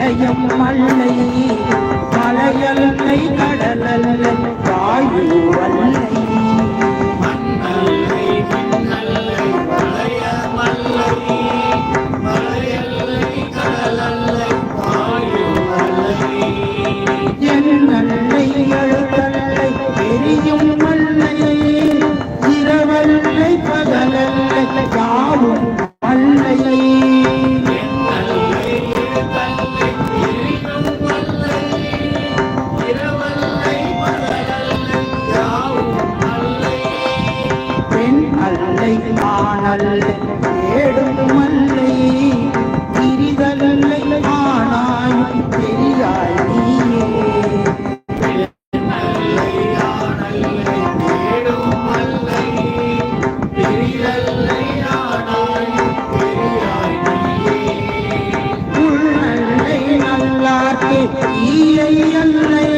மலையம் மல்லை மலையல்லை கடலல்லை தாயு வல்லை மல்லை காணல் ஆணல்லை ஏடும் மல்லை திரிதலை காணாய் பெரியாய் நீயே. நல்லார்க்கு ஈயை அல்லை.